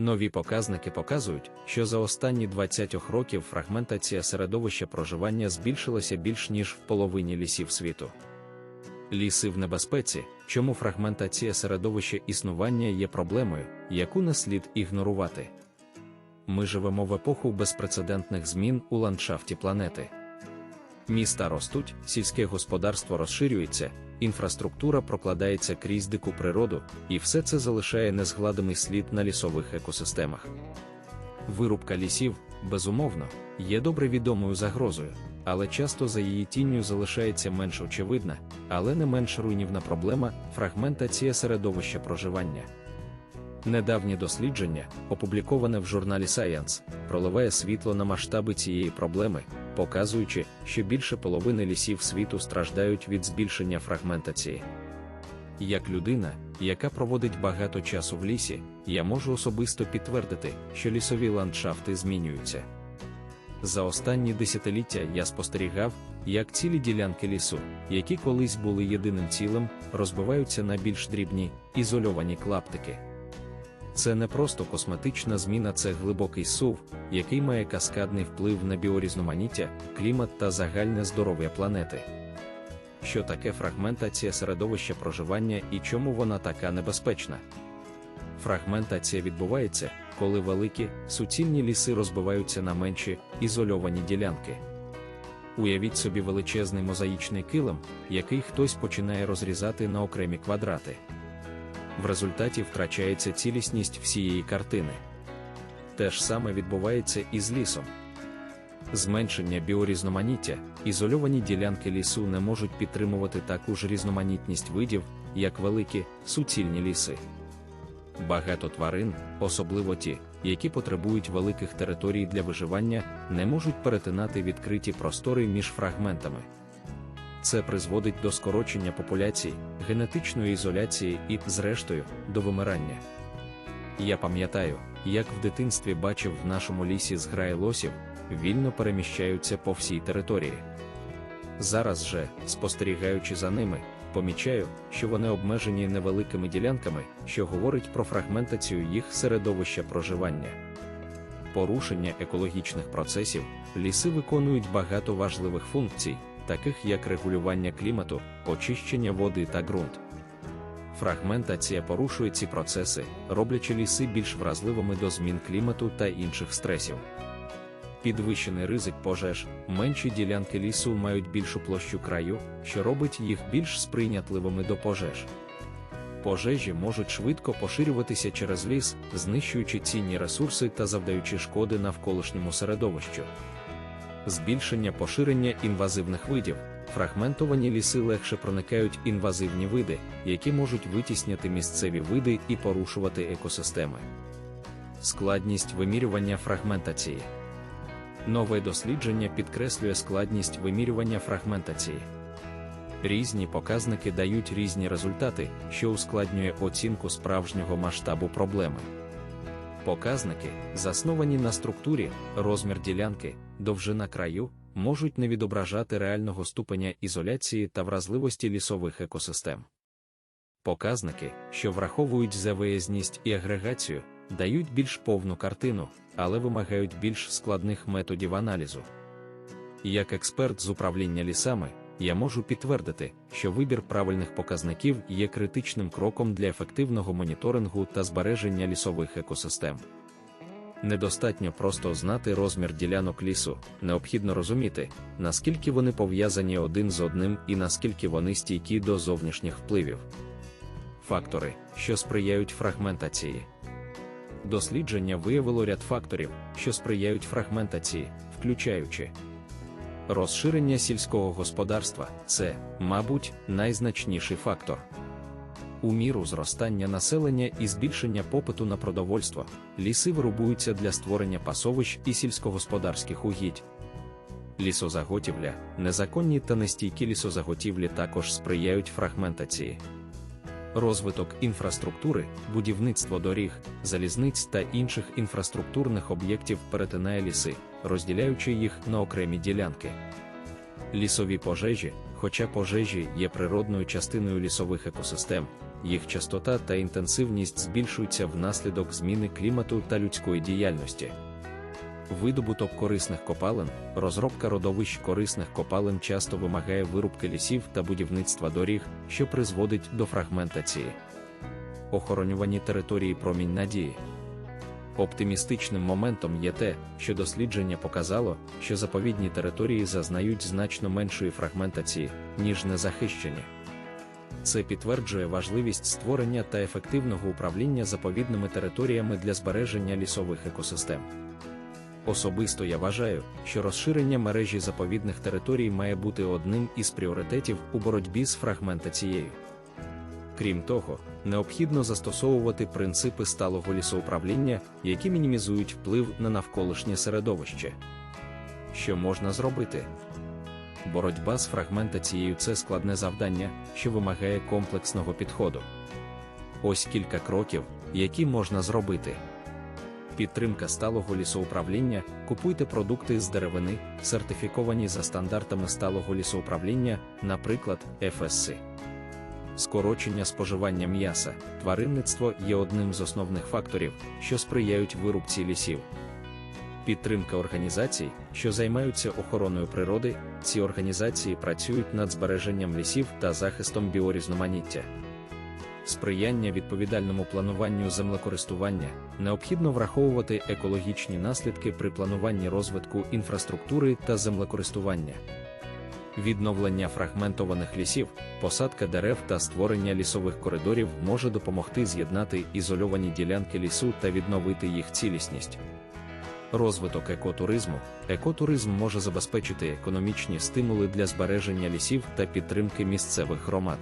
Нові показники показують, що за останні 20 років фрагментація середовища проживання збільшилася більш ніж в половині лісів світу. Ліси в небезпеці, чому фрагментація середовища існування є проблемою, яку не слід ігнорувати. Ми живемо в епоху безпрецедентних змін у ландшафті планети. Міста ростуть, сільське господарство розширюється, інфраструктура прокладається крізь дику природу, і все це залишає незгладимий слід на лісових екосистемах. Вирубка лісів, безумовно, є добре відомою загрозою, але часто за її тінню залишається менш очевидна, але не менш руйнівна проблема фрагментація середовища проживання. Недавнє дослідження, опубліковане в журналі Science, проливає світло на масштаби цієї проблеми, показуючи, що більше половини лісів світу страждають від збільшення фрагментації. Як людина, яка проводить багато часу в лісі, я можу особисто підтвердити, що лісові ландшафти змінюються. За останні десятиліття я спостерігав, як цілі ділянки лісу, які колись були єдиним цілим, розбиваються на більш дрібні, ізольовані клаптики. Це не просто косметична зміна, це глибокий сув, який має каскадний вплив на біорізноманіття, клімат та загальне здоров'я планети. Що таке фрагментація середовища проживання і чому вона така небезпечна? Фрагментація відбувається, коли великі, суцільні ліси розбиваються на менші, ізольовані ділянки. Уявіть собі величезний мозаїчний килим, який хтось починає розрізати на окремі квадрати в результаті втрачається цілісність всієї картини. Те ж саме відбувається і з лісом. Зменшення біорізноманіття, ізольовані ділянки лісу не можуть підтримувати таку ж різноманітність видів, як великі, суцільні ліси. Багато тварин, особливо ті, які потребують великих територій для виживання, не можуть перетинати відкриті простори між фрагментами. Це призводить до скорочення популяцій, генетичної ізоляції і, зрештою, до вимирання. Я пам'ятаю, як в дитинстві бачив в нашому лісі зграї лосів, вільно переміщаються по всій території. Зараз же, спостерігаючи за ними, помічаю, що вони обмежені невеликими ділянками, що говорить про фрагментацію їх середовища проживання. Порушення екологічних процесів, ліси виконують багато важливих функцій таких як регулювання клімату, очищення води та ґрунт. Фрагментація порушує ці процеси, роблячи ліси більш вразливими до змін клімату та інших стресів. Підвищений ризик пожеж, менші ділянки лісу мають більшу площу краю, що робить їх більш сприйнятливими до пожеж. Пожежі можуть швидко поширюватися через ліс, знищуючи цінні ресурси та завдаючи шкоди навколишньому середовищу збільшення поширення інвазивних видів. Фрагментовані ліси легше проникають інвазивні види, які можуть витісняти місцеві види і порушувати екосистеми. Складність вимірювання фрагментації. Нове дослідження підкреслює складність вимірювання фрагментації. Різні показники дають різні результати, що ускладнює оцінку справжнього масштабу проблеми. Показники, засновані на структурі, розмір ділянки, довжина краю, можуть не відображати реального ступеня ізоляції та вразливості лісових екосистем. Показники, що враховують завиязність і агрегацію, дають більш повну картину, але вимагають більш складних методів аналізу. Як експерт з управління лісами, я можу підтвердити, що вибір правильних показників є критичним кроком для ефективного моніторингу та збереження лісових екосистем. Недостатньо просто знати розмір ділянок лісу, необхідно розуміти, наскільки вони пов'язані один з одним і наскільки вони стійкі до зовнішніх впливів. Фактори, що сприяють фрагментації. Дослідження виявило ряд факторів, що сприяють фрагментації, включаючи розширення сільського господарства це, мабуть, найзначніший фактор. У міру зростання населення і збільшення попиту на продовольство, ліси вирубуються для створення пасовищ і сільськогосподарських угідь. Лісозаготівля, незаконні та нестійкі лісозаготівлі також сприяють фрагментації. Розвиток інфраструктури, будівництво доріг, залізниць та інших інфраструктурних об'єктів перетинає ліси, розділяючи їх на окремі ділянки. Лісові пожежі, хоча пожежі є природною частиною лісових екосистем, їх частота та інтенсивність збільшуються внаслідок зміни клімату та людської діяльності. Видобуток корисних копалин, розробка родовищ корисних копалин часто вимагає вирубки лісів та будівництва доріг, що призводить до фрагментації. Охоронювані території промінь надії. Оптимістичним моментом є те, що дослідження показало, що заповідні території зазнають значно меншої фрагментації, ніж незахищені. Це підтверджує важливість створення та ефективного управління заповідними територіями для збереження лісових екосистем. Особисто я вважаю, що розширення мережі заповідних територій має бути одним із пріоритетів у боротьбі з фрагментацією. Крім того, необхідно застосовувати принципи сталого лісоуправління, які мінімізують вплив на навколишнє середовище. Що можна зробити? Боротьба з фрагментацією це складне завдання, що вимагає комплексного підходу. Ось кілька кроків, які можна зробити. Підтримка сталого лісоуправління, купуйте продукти з деревини, сертифіковані за стандартами сталого лісоуправління, наприклад, FSC. Скорочення споживання м'яса, тваринництво є одним з основних факторів, що сприяють вирубці лісів. Підтримка організацій, що займаються охороною природи, ці організації працюють над збереженням лісів та захистом біорізноманіття. Сприяння відповідальному плануванню землекористування необхідно враховувати екологічні наслідки при плануванні розвитку інфраструктури та землекористування. Відновлення фрагментованих лісів, посадка дерев та створення лісових коридорів може допомогти з'єднати ізольовані ділянки лісу та відновити їх цілісність. Розвиток екотуризму. Екотуризм може забезпечити економічні стимули для збереження лісів та підтримки місцевих громад.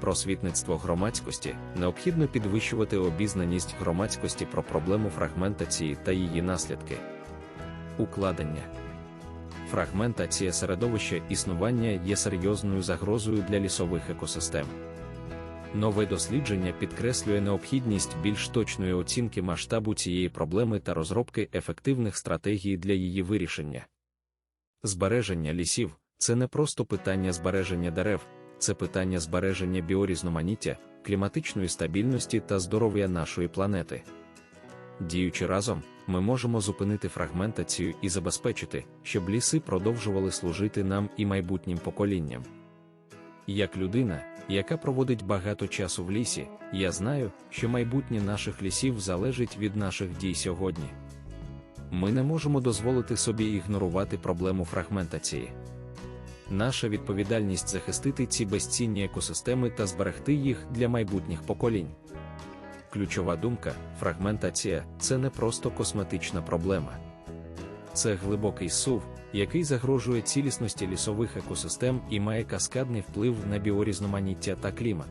Просвітництво громадськості необхідно підвищувати обізнаність громадськості про проблему фрагментації та її наслідки. Укладення фрагментація середовища існування є серйозною загрозою для лісових екосистем. Нове дослідження підкреслює необхідність більш точної оцінки масштабу цієї проблеми та розробки ефективних стратегій для її вирішення. Збереження лісів це не просто питання збереження дерев, це питання збереження біорізноманіття, кліматичної стабільності та здоров'я нашої планети. Діючи разом, ми можемо зупинити фрагментацію і забезпечити, щоб ліси продовжували служити нам і майбутнім поколінням. Як людина, яка проводить багато часу в лісі, я знаю, що майбутнє наших лісів залежить від наших дій сьогодні. Ми не можемо дозволити собі ігнорувати проблему фрагментації. Наша відповідальність захистити ці безцінні екосистеми та зберегти їх для майбутніх поколінь. Ключова думка фрагментація це не просто косметична проблема. Це глибокий сув, який загрожує цілісності лісових екосистем і має каскадний вплив на біорізноманіття та клімат.